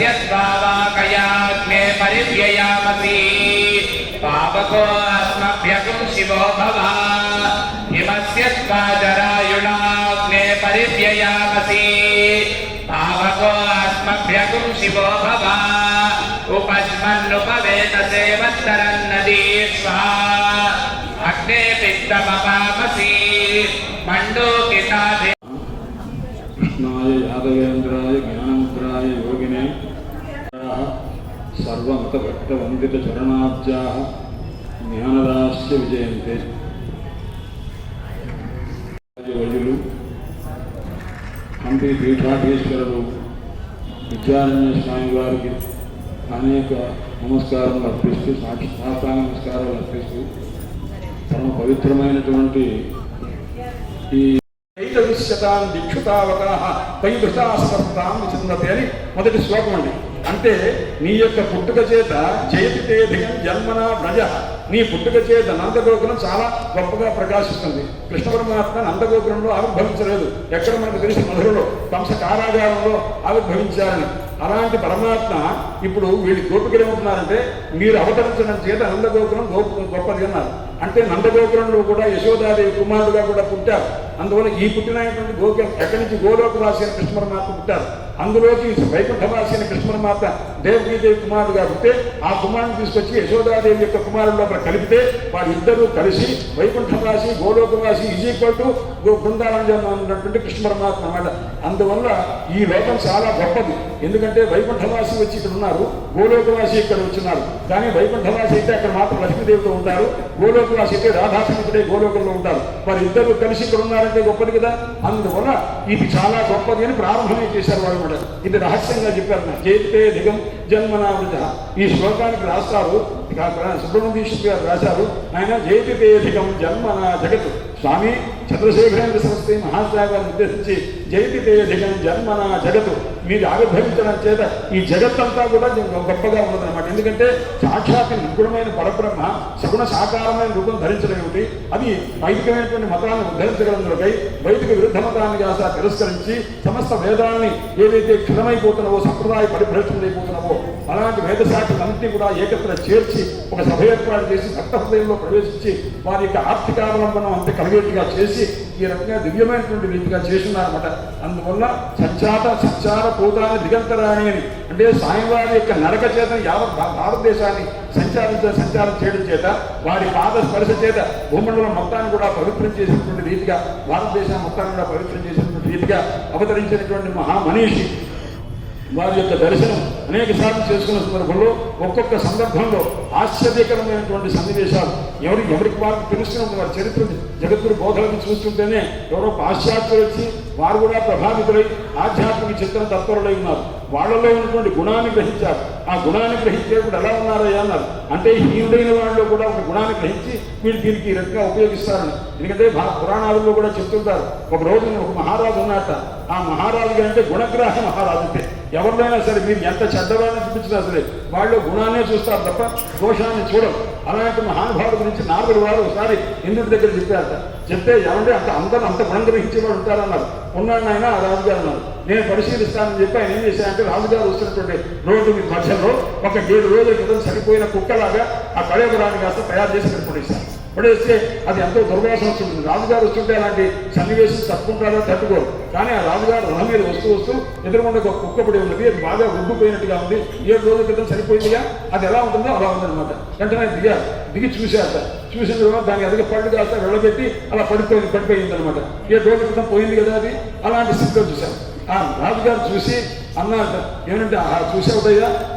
समुद्रस्य स्वावाकयाग्ने परिव्ययामसि पावको अस्मभ्यगुं शिवो भव। हिमस्य स्वाजरायुणाग्ने परिव्ययामसि पावको अस्मभ्यगुं शिवो भव। उपस्मन्नुपवेतसे वत्तरन्नदी स्वाहा। अग्ने पित्तमपामसि। मण्डूकिताधि कृष्णाय यादवेन्द्राय सर्वमतभक्तवन्दितचरणाब्जाः జ్ఞానదాస్య విజయంతే వైద్యులు హంపి పీఠాధీశ్వరులు విద్యారణ్య స్వామి వారికి అనేక నమస్కారములు అర్పిస్తూ సాక్షి సాష్టాంగ నమస్కారాలు అర్పిస్తూ పరమ పవిత్రమైనటువంటి ఈ ఐదవిశతాన్ దిక్షుతావకా పైభృతా సమర్థాం విచిందతే అని మొదటి శ్లోకం అండి అంటే నీ యొక్క పుట్టుక చేత జయతితే ధిగం జన్మన వ్రజ. నీ పుట్టుక చేత నందగోకులం చాలా గొప్పగా ప్రకాశిస్తుంది. కృష్ణ పరమాత్మ నందగోకులంలో ఆవిర్భవించలేదు. ఎక్కడ మనకు తెలిసిన మధురలో కంస కారాగారంలో ఆవిర్భవించారని. అలాంటి పరమాత్మ ఇప్పుడు వీళ్ళు గోపికలు ఏమంటున్నారంటే మీరు అవతరించడం చేత నందగోకులం గోపు గొప్పది అన్నారు. అంటే నందగోకులంలో కూడా యశోదాదేవి కుమారుడుగా కూడా పుట్టారు. అందువల్ల ఈ పుట్టినటువంటి గోకి ఎక్కడి నుంచి గోలోకి రాసిన కృష్ణ పరమాత్మ పుట్టారు. అందులోకి వైకుంఠం రాసిన కృష్ణ పరమాత్మ దేవకీదేవి కుమారుడుగా పుట్టే ఆ కుమారుని తీసుకొచ్చి యశోదాదేవి యొక్క కుమారుడు లోపల కలిపితే వారిద్దరూ కలిసి వైకుంఠవాసి గోలోకవాసి ఈజ్ ఈక్వల్ టు బృందావనం ఉన్నటువంటి కృష్ణ పరమాత్మ అన్నమాట. అందువల్ల ఈ లోకం చాలా గొప్పది. ఎందుకంటే వైకుంఠవాసి వచ్చి ఇక్కడ ఉన్నారు గోలోకవాసి ఇక్కడ వచ్చినారు. కానీ వైకుంఠవాసి అయితే అక్కడ మాత్రం లక్ష్మీదేవితో ఉంటారు గోలోకవాసి అయితే రాధాకృష్ణుడే గోలోకంలో ఉంటారు. వారి ఇద్దరు కలిసి ఇక్కడ ఉన్నారు. అంటే గొప్పది కదా? అందువల్ల ఇది చాలా గొప్పది అని ప్రారంభమే చేశారు వాళ్ళు కూడా. ఇది రహస్యంగా చెప్పారు నా చేతే దిగం జన్మనామృత. ఈ శ్లోకానికి రాస్తారు. సుబ్రహ్మణ్యేశ్వరి గారు రాశారు. ఆయన జైతితేధికం జన్మన జగత్. స్వామి చంద్రశేఖరేంద్ర సరస్వతి మహాసాగర్ నిర్దేశించి జయతితే దిగం జన్మన జగత్. మీరు ఆవిర్భవించడం చేత ఈ జగత్తంతా కూడా గొప్పగా ఉన్నదన్నమాట. ఎందుకంటే సాక్షాత్ నిపుణమైన పరబ్రహ్మ సగుణ సాకారమైన రూపం ధరించడం ఏమిటి? అది వైదికమైనటువంటి మతాన్ని ఉద్ధరించగలందుకై వైదిక విరుద్ధ మతాన్ని కాస్త తిరస్కరించి సమస్త వేదాలని ఏవైతే క్షణమైపోతున్నావో సంప్రదాయ పరిభ్రష్టమైపోతున్నావో అలాంటి వేదశాఖలన్నింటినీ కూడా ఏకత్ర చేర్చి ఒక సభ ఏర్పాటు చేసి భక్త హృదయంలో ప్రవేశించి వారి యొక్క ఆర్థికావలంబనం అంతే కలిగేట్టుగా చేసి ఈ రకంగా దివ్యమైనటువంటి రీతిగా చేస్తున్నారన్నమాట. అందువల్ల సంచాత సంచార పూతాన్ని దిగంతరాణి అని. అంటే స్వామివారి యొక్క నరక చేత యావత్ భా- భారతదేశాన్ని సంచారించ సంచారం చేయడం చేత వారి పాద స్పర్శ చేత భూమండలం మొత్తాన్ని కూడా పవిత్రం చేసినటువంటి రీతిగా భారతదేశం మొత్తాన్ని కూడా పవిత్రం చేసినటువంటి రీతిగా అవతరించినటువంటి మహామనీషి వారి యొక్క దర్శనం అనేక సార్లు చేసుకున్న సందర్భంలో ఒక్కొక్క సందర్భంలో ఆశ్చర్యకరమైనటువంటి సన్నివేశాలు. ఎవరి ఎవరికి వారికి తెలుస్తున్న వారి చరిత్ర జగద్గురు బోధలను చూస్తుంటేనే ఎవరో పాశ్చాత్యులు వచ్చి వారు కూడా ప్రభావితులై ఆధ్యాత్మిక చిత్ర తత్పరులై ఉన్నారు. వాళ్ళలో ఉన్నటువంటి గుణాన్ని గ్రహించారు. ఆ గుణాన్ని కూడా ఎలా ఉన్నారయ్యా అన్నారు. అంటే హీనుడైన వాళ్ళు కూడా ఒక గుణాన్ని గ్రహించి వీళ్ళు దీనికి ఈ రకంగా ఉపయోగిస్తారని. ఎందుకంటే భా- పురాణాలలో కూడా చెప్తుంటారు. ఒక రోజు ఒక మహారాజు ఉన్నట ఆ మహారాజు అంటే గుణగ్రాహ మహారాజు అంటే. ఎవరినైనా సరే మీరు ఎంత చెడ్డవాళ్ళని చూపించినా సరే వాళ్ళు గుణాన్నే చూస్తారు తప్ప దోషాన్ని చూడరు. అలాంటి మహానుభావుల గురించి నాలుగు వారు ఒకసారి ఇంద్రుడి దగ్గర చెప్పారట. చెప్తే ఏమంటే అంత అందరూ అంత గుణం గ్రహించేవాడు ఉంటారన్నారు. ఉన్నాడు ఆయన రాజుగారు అన్నారు. నేను పరిశీలిస్తానని చెప్పి ఆయన ఏం చేశారంటే రాజుగారు వస్తున్నటువంటి రోడ్డు మీ మధ్యలో ఒక ఏడు రోజుల క్రితం చనిపోయిన కుక్కలాగా ఆ కళేబరాన్ని కాస్త తయారు చేసి ఇక్కడ పడేశారు పడేస్తే అది ఎంతో దుర్వాసన వస్తుంది రాజుగారు వస్తుంటే అలాంటి సన్నివేశం తట్టుకుంటారో తట్టుకోరు. కానీ ఆ రాజుగారు రథం మీద వస్తూ వస్తూ ఎదురుకుండా ఒక కుక్క పడి ఉన్నది. అది బాగా ఉబ్బిపోయినట్టుగా ఉంది. ఏడు రోజుల క్రితం సరిపోయిందిగా? అది ఎలా ఉంటుందో అలా ఉందన్నమాట. వెంటనే దిగారు. దిగి చూశారట. చూసిన తర్వాత దాని ఎదుగు పళ్ళు కాస్త వెళ్ళబెట్టి అలా పడిపోయింది పడిపోయింది అనమాట ఏడు రోజుల క్రితం పోయింది కదా అది? అలాంటి స్థితిలో చూశారు. ఆ రాజుగారు చూసి అన్నారట ఏమంటే ఆ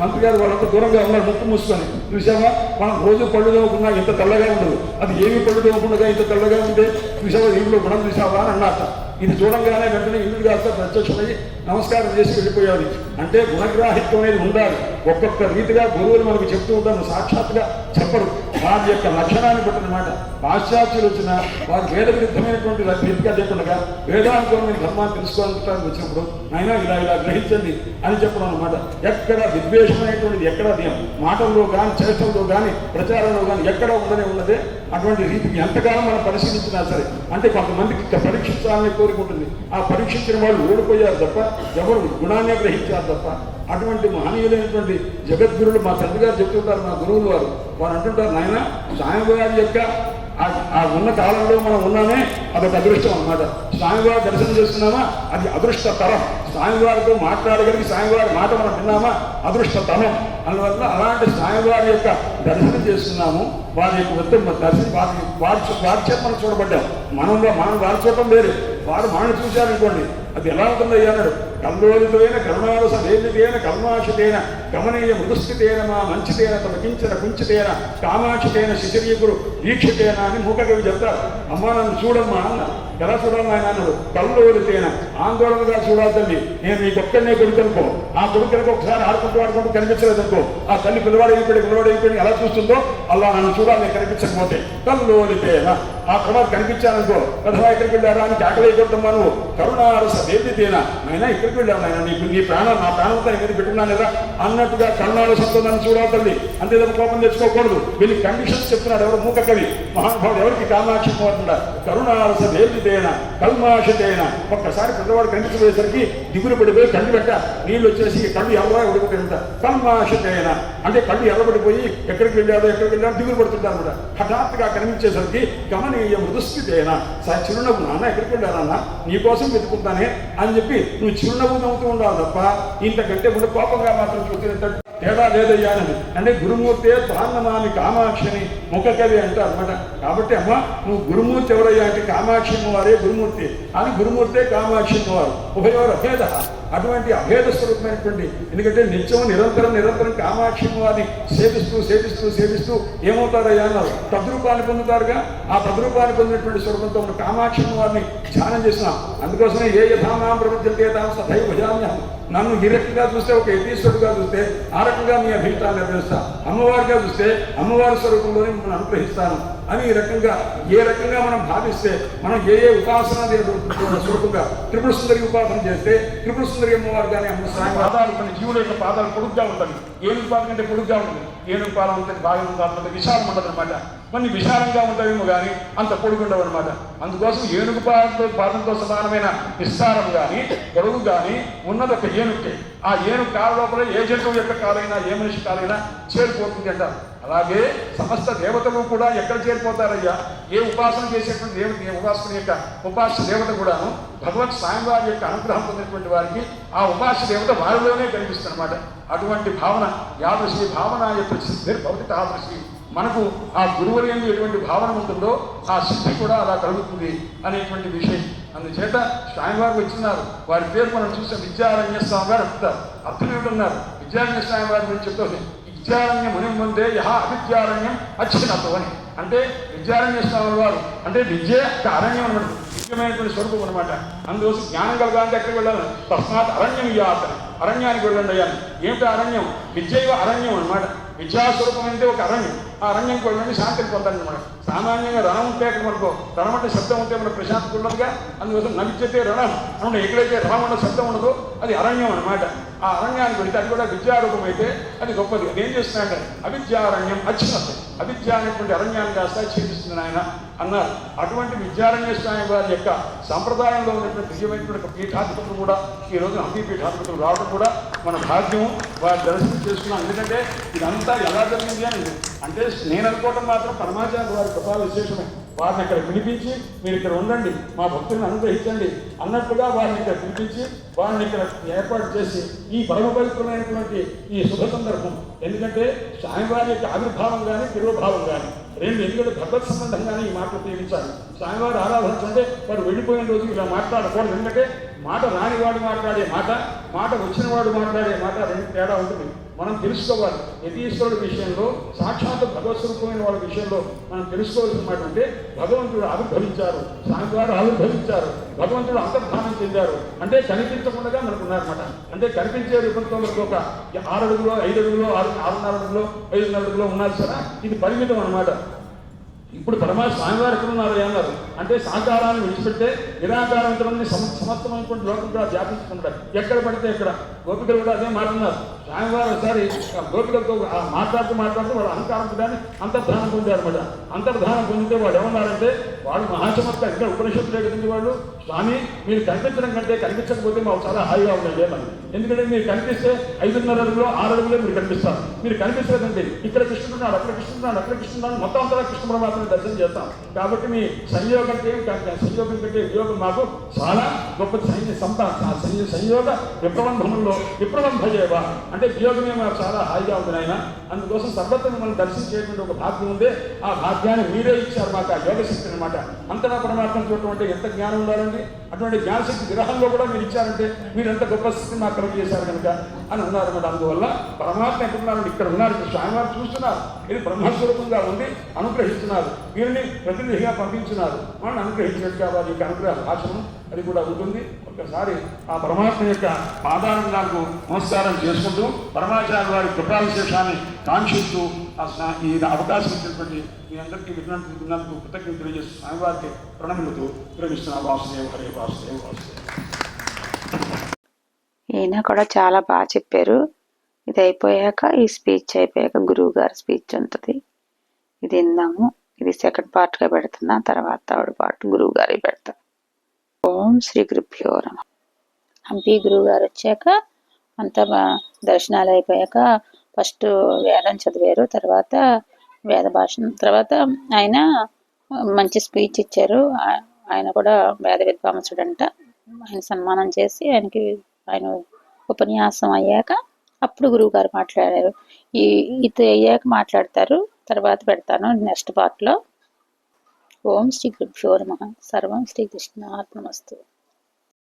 మంత్రి గారు వాళ్ళంతా దూరంగా ఉన్నారు ముక్కు మూసుకొని. చూసావా? మనం రోజు పళ్ళు తవ్వకుండా ఇంత తెల్లగా ఉండదు. అది ఏమి పళ్ళు తవ్వకుండా ఇంత తెల్లగా ఉంటే? చూసావా ఇంట్లో గుణం చూసావా? అని అన్నారట ఇది చూడంగానే వెంటనే ఇంద్రుడు గారితో ప్రత్యక్షమై నమస్కారం చేసి వెళ్ళిపోయాడు అంటే గుణగ్రాహిత్వం అనేది ఉండాలి. ఒక్కొక్క రీతిగా గురువులు మనకు చెప్తూ ఉంటాను సాక్షాత్గా చెప్పరు. వారి యొక్క లక్షణాన్ని బట్టి అనమాట పాశ్చాత్యులు వచ్చిన వారి వేద విరుద్ధమైనటువంటి రీతిగా చెప్పకుండా వేదాంతమైన ధర్మాన్ని తెలుసుకోవడానికి వచ్చినప్పుడు ఆయన ఇలా ఇలా గ్రహించండి అని చెప్పడం అనమాట ఎక్కడ విద్వేషమైనటువంటిది ఎక్కడ దేం మాటల్లో కానీ చేష్టల్లో కానీ ప్రచారంలో కానీ ఎక్కడ ఉండనే ఉన్నదే అటువంటి రీతికి ఎంతకాలం మనం పరిశీలించినా సరే అంటే కొంతమందికి పరీక్షించాలని కోరుకుంటుంది ఆ పరీక్షించిన వాళ్ళు ఓడిపోయారు తప్ప ఎవరు గుణాన్ని గ్రహించారు తప్ప అటువంటి మహనీయులైనటువంటి జగద్గురులు మా తండ్రి గారు చెప్తుంటారు మా గురువులు వారు. వారు అంటుంటారు నాయన స్వామివారి యొక్క ఆ- ఉన్న కాలంలో మనం ఉన్నామే అదొక అదృష్టం అన్నమాట. స్వామివారి దర్శనం చేస్తున్నామా అది అదృష్ట తరం స్వామివారితో మాట్లాడగలిగి స్వామివారి మాట మనం విన్నామా? అదృష్ట తరం అందువల్ల అలాంటి స్వామివారి యొక్క దర్శనం చేస్తున్నాము వారి యొక్క వృత్తి దర్శనం వారి వారి చేత మనం చూడబడ్డాం. మనం మనం వారి చూడటం వేరు. వారు మనల్ని చూశారనుకోండి అది ఎలా ఉంటుందయ్యా అన్నాడు. కల్లోలితమైన కర్మానుస వేదితేన కల్మాషితేన గమనీయ మృదుస్థితేన మా మంచితేన తమ కించన కుంచితేన కామాక్షితేన శిశరీకుడు దీక్షితేన అని మూకకవి చెప్తారు. అమ్మ నన్ను చూడమ్మా అన్న ఎలా చూడాలి ఆయన అన్నాడు. కల్లోలితేన. ఆందోళనగా చూడాలి తల్లి. నేను నీ ఒక్కడనే కొడుకనుకో ఆ కొడుకులకు ఒకసారి ఆడుకుంటూ ఆడుకుంటూ కనిపించలేదనుకో ఆ తల్లి పిల్లవాడు అయిపోయి పిల్లవాడు అయిపోయి ఎలా చూస్తుందో అలా నన్ను చూడాలి నేను కనిపించకపోతే. కల్లోలితేన. ఆ తర్వాత కనిపించాననుకో కథ ఎక్కడికి వెళ్ళారా అని కేకలు కొట్టమ్మా నువ్వు. కరుణారస వేదితేన? నాయన ఇక్కడికి వెళ్ళావు నాయన నీకు నీ ప్రాణం నా ప్రాణంతో ఎక్కడికి పెట్టుకున్నాను కదా? అన్నట్టుగా కన్నాడు నన్ను చూడాలి అంతే తప్ప కోపం తెచ్చుకోకూడదు. వీళ్ళు కండిషన్స్ చెప్తున్నాడు ఎవరు? మూక కవి. మహానుభావుడు ఎవరికి కామాక్షి పోతుండ కరుణారస వేదితేన? కల్మాషతేన ఒక్కసారి పిల్లవాడు కనిపించబోయేసరికి దిగులు పడిపోయి కళ్ళు పెట్ట నీళ్ళు వచ్చేసి కళ్ళు ఎవరో ఉడికిపోయింట కల్మాషతేన అంటే కళ్ళు ఎర్రబడిపోయి ఎక్కడికి వెళ్ళాడో ఎక్కడికి వెళ్ళాడో దిగులు పడుతుంటారు కూడా. హఠాత్తుగా కనిపించేసరికి గమనీయ మృదుస్థితేన? సా చిరునవ్వు. నాన్న ఎక్కడికి వెళ్ళారన్న? నీకోసం వెతుకుంటానే అని చెప్పి నువ్వు చిరునవ్వు నవ్వుతూ ఉండాలి తప్ప ఇంతకంటే ముందు కోపంగా మాత్రం చూసినట్టు తేడా లేదయ్యా అని అంటే గురుమూర్తే తాన్నమామి కామాక్షిని ముఖ కవి అంటారు అనమాట కాబట్టి అమ్మ నువ్వు గురుమూర్తి ఎవరయ్యా అంటే కామాక్షి వారే గురుమూర్తి. అని గురుమూర్తే కామాక్షి వారు ఉభయోరు భేద అటువంటి అభేద స్వరూపమైనటువంటి ఎందుకంటే నిత్యం నిరంతరం నిరంతరం కామాక్షి వారిని సేవిస్తూ సేవిస్తూ సేవిస్తూ ఏమవుతారయ్యా అన్నారు. తద్రూపాన్ని పొందుతారుగా? ఆ తద్రూపాన్ని పొందినటువంటి స్వరూపంతో ఉన్న కామాక్షి వారిని ధ్యానం చేసినాం అందుకోసమే ఏ యథానాం ప్రపంచంతే తాము సదైవ భజామ్యహం. నన్ను ఈ రకంగా చూస్తే ఒక యతీశ్వరుడుగా చూస్తే ఆ రకంగా మీ అభిష్టాన్ని నెరవేరుస్తా. అమ్మవారిగా చూస్తే అమ్మవారి స్వరూపంలోనే మిమ్మల్ని అనుగ్రహిస్తాను. అని ఈ రకంగా ఏ రకంగా మనం భావిస్తే మనం ఏ ఏ ఉపాసన స్వరూపంగా త్రిపుర సుందరి ఉపాసన చేస్తే త్రిపుర సుందరి అమ్మవారు కానీ అమ్మ సాయం పాదాలు కొన్ని జీవుల యొక్క పాదాలు పొడుగ్గా ఉంటుంది ఏనుగు పాదం కంటే పొడుగ్గా ఉంటుంది. ఏనుగు పాదం ఉంటుంది బాగా ఉంటుంది. విశాలం ఉంటుంది అనమాట కొన్ని విశాలంగా ఉంటాయేమో కానీ అంత పొడుగుండవు అనమాట అందుకోసం ఏనుగు పాదంతో పాదంతో సమానమైన విస్తారం కానీ పొడుగు కానీ ఉన్నది ఒక ఏనుగుకే ఆ ఏనుగు కాలు లోపల ఏ జంతువు యొక్క కాలైనా ఏ మనిషి కాలైనా చేరిపోతుంది అంటారు. అలాగే సమస్త దేవతలు కూడా ఎక్కడ చేరిపోతారయ్యా? ఏ ఉపాసన చేసేటువంటి దేవుని ఉపాసన యొక్క ఉపాస దేవత కూడాను భగవత్ స్వామివారి యొక్క అనుగ్రహం పొందినటువంటి వారికి ఆ ఉపాస దేవత వారిలోనే కనిపిస్తుంది అనమాట అటువంటి భావన యాదృశి భావన యొక్క సిద్ధిర్భవతి తాదృశి మనకు ఆ గురువుని ఎటువంటి భావన ఉంటుందో ఆ సిద్ధి కూడా అలా కలుగుతుంది అనేటువంటి విషయం. అందుచేత స్వామివారు వచ్చినారు. వారి పేరు మనం చూసిన విద్యారణ్య స్వామి గారు చెప్తారు అర్థం ఉన్నారు. విద్యారణ్య స్వామి వారి గురించి చెప్తుంది. విద్యారణ్య ముని ముందే యహ అవిద్యారణ్యం అచ్చినతో అని అంటే విద్యారణ్య స్వామి వారు అంటే విద్య అరణ్యం అనమాట ముఖ్యమైనటువంటి స్వరూపం అనమాట అందుకోసం జ్ఞానం కలగాలంటే ఎక్కడికి వెళ్ళాలి? తస్మాత్ అరణ్యం ఇయ్యాలి అరణ్యానికి వెళ్ళండి అయ్యాను ఏమిటి అరణ్యం? విద్య అరణ్యం అనమాట విద్యాస్వరూపం అంటే ఒక అరణ్యం. ఆ రంగం వెళ్ళండి శాంతిని పొందండి మనం సామాన్యంగా రణం ఉంటే అక్కడ మనకు రణం అంటే శబ్దం ఉంటే మనకు ప్రశాంతత ఉండదుగా అందుకోసం నవిద్యతే రణం. అంటే ఎక్కడైతే రణం ఉన్న శబ్దం ఉండదో అది అరణ్యం అనమాట ఆ అరణ్యానికి వెళ్తే అది కూడా విద్యారూపం అయితే అది గొప్పది. అదేం ఏం అవిద్యారణ్యం అచ్చినట్టు అవిద్య అనేటువంటి అరణ్యాన్ని కాస్త ఛేదిస్తుంది ఆయన అన్నారు. అటువంటి విద్యారణ్య స్వామి వారి యొక్క సంప్రదాయంలో ఉన్నటువంటి దివ్యమైనటువంటి పీఠాధిపతులు కూడా ఈ రోజు హంపి పీఠాధిపతులు రావడం కూడా మన భాగ్యం వారి దర్శనం చేసుకున్నాం. ఎందుకంటే ఇదంతా ఎలా జరిగింది అని అంటే నేను అనుకోవడం మాత్రం పరమాచార్య వారి కృపా విశేషమే. వారిని ఇక్కడ పిలిపించి మీరు ఇక్కడ ఉండండి మా భక్తులను అనుగ్రహించండి అన్నట్టుగా వారిని ఇక్కడ పిలిపించి వారిని ఇక్కడ ఏర్పాటు చేసి ఈ పరమపవిత్రమైనటువంటి ఈ శుభ సందర్భం. ఎందుకంటే స్వామివారి యొక్క ఆవిర్భావం కానీ తిరువభావం కానీ రెండు ఎందుకంటే భగవత్ సంబంధంగానే ఈ మాటలు ఉపయోగించాలి. స్వామివారి ఆరాధన వారు వెళ్ళిపోయిన రోజు ఇలా మాట్లాడకూడదు. ఎందుకంటే మాట రానివాడు మాట్లాడే మాట మాట వచ్చిన వాడు మాట్లాడే మాట రెండు తేడా ఉంటుంది. మనం తెలుసుకోవాలి. యతీశ్వరుడి విషయంలో సాక్షాత్ భగవత్స్వరూపమైన వాళ్ళ విషయంలో మనం తెలుసుకోవాల్సిన మాట అంటే భగవంతుడు ఆవిర్భవించారు. సాంగారు ఆవిర్భవించారు. భగవంతుడు అంతర్ధానం చెందారు. అంటే కనిపించకుండా మనకు ఉన్నారన్నమాట అంటే కనిపించే రూపంతో మనకు ఒక ఆరు అడుగులో ఐదు అడుగులో ఆరు ఆరున్నర అడుగులో ఐదున్నర అడుగులో ఉన్నారు సరే. ఇది పరిమితం అన్నమాట. ఇప్పుడు పరమాత్మ స్వామివారు ఎక్కడ ఉన్నారు అన్నారు అంటే సాకారాన్ని విడిచిపెడితే నిరాకారంతో సమర్థమైనటువంటి లోకం కూడా వ్యాపించుకుంటారు. ఎక్కడ పడితే ఎక్కడ. గోపికలు కూడా అదే మాట్లాడున్నారు స్వామివారు ఒకసారి గోపికలతో మాట్లాడుతూ మాట్లాడుతూ వాడు అహంకారం కానీ అంతర్ధానం పొందారన్నమాట. అంతర్ధానం పొందితే వాడు ఏమన్నారంటే వాళ్ళు మహాసమర్థ ఇక్కడ ఉపనిషత్తులే కదండి వాళ్ళు. స్వామి మీరు కనిపించడం కంటే కనిపించకపోతే మాకు చాలా హాయిగా ఉండండి ఏమని ఎందుకంటే మీరు కనిపిస్తే ఐదున్నర అడుగులో ఆరు అడుగులో మీరు కనిపిస్తారు. మీరు కనిపించలేదండి ఇక్కడ కృష్ణుడున్నాడు అక్కడ కృష్ణుడున్నాడు అక్కడ కృష్ణుడున్నాడు మొత్తం అంతా కృష్ణ పరమాత్మని దర్శనం చేస్తాం. కాబట్టి మీ సంయోగం కంటే సంయోగం కంటే వియోగం మాకు చాలా గొప్ప సైన్య సంత ఆ సంయోగ విప్రబంధంలో విప్రబంధయేవ అంటే వియోగమే మాకు చాలా హాయిగా ఉంది ఆయన అందుకోసం సర్వత్ర మిమ్మల్ని దర్శించేటువంటి ఒక భాగ్యం ఉంది. ఆ భాగ్యాన్ని మీరే ఇచ్చారు మాకు ఆ యోగ శక్తి అనమాట అంతటా పరమాత్మ చూడటం ఎంత జ్ఞానం ఉండాలండి? అటువంటి జ్ఞానశక్తి గ్రహంలో కూడా మీరు ఇచ్చారంటే మీరు ఎంత గొప్ప స్థితిని మాకు కలుగు చేశారు కనుక అని ఉన్నారు అన్నమాట. అందువల్ల పరమాత్మ ఎక్కడున్నారండి ఇక్కడ ఉన్నారు. ఇక్కడ స్వామివారు చూస్తున్నారు. ఇది బ్రహ్మస్వరూపంగా ఉంది అనుగ్రహిస్తున్నారు. వీరిని ప్రతినిధిగా పంపించినారు. వాళ్ళని అనుగ్రహించినట్టు వారి యొక్క అనుగ్రహ భాషను అది కూడా ఉంటుంది. ఒకసారి ఆ పరమాత్మ యొక్క పాదారంగాలకు నమస్కారం చేసుకుంటూ పరమాచార్య వారి కృపావిశేషాన్ని కాంక్షిస్తూ ఆ ఈ అవకాశం ఇచ్చినటువంటి మీ అందరికీ విజ్ఞానం విన్నందుకు కృతజ్ఞత తెలియజేస్తూ స్వామివారికి ప్రణములతో విరమిస్తున్న వాసుదేవ హరే వాసుదేవ వాసుదేవ. ఈయన కూడా చాలా బాగా చెప్పారు. ఇది అయిపోయాక ఈ స్పీచ్ అయిపోయాక గురువు గారి స్పీచ్ ఉంటుంది. ఇది విందాము ఇది సెకండ్ పార్ట్గా పెడుతున్నా తర్వాత థర్డ్ పార్ట్ గురువు గారి పెడతా. ఓం శ్రీ గురుభ్యో నమ. హంపి గురువు గారు వచ్చాక అంతా దర్శనాలు అయిపోయాక ఫస్ట్ వేదం చదివారు తర్వాత వేద భాష తర్వాత ఆయన మంచి స్పీచ్ ఇచ్చారు. ఆయన కూడా వేద విద్వాంసుడంట. ఆయన సన్మానం చేసి ఆయనకి ఆయన ఉపన్యాసం అయ్యాక అప్పుడు గురువు గారు మాట్లాడారు. ఈ ఇది అయ్యాక మాట్లాడతారు. తర్వాత పెడతాను నెక్స్ట్ పార్ట్లో. ఓం శ్రీ గురుభ్యో నమ. సర్వం శ్రీ కృష్ణ ఆత్మస్తు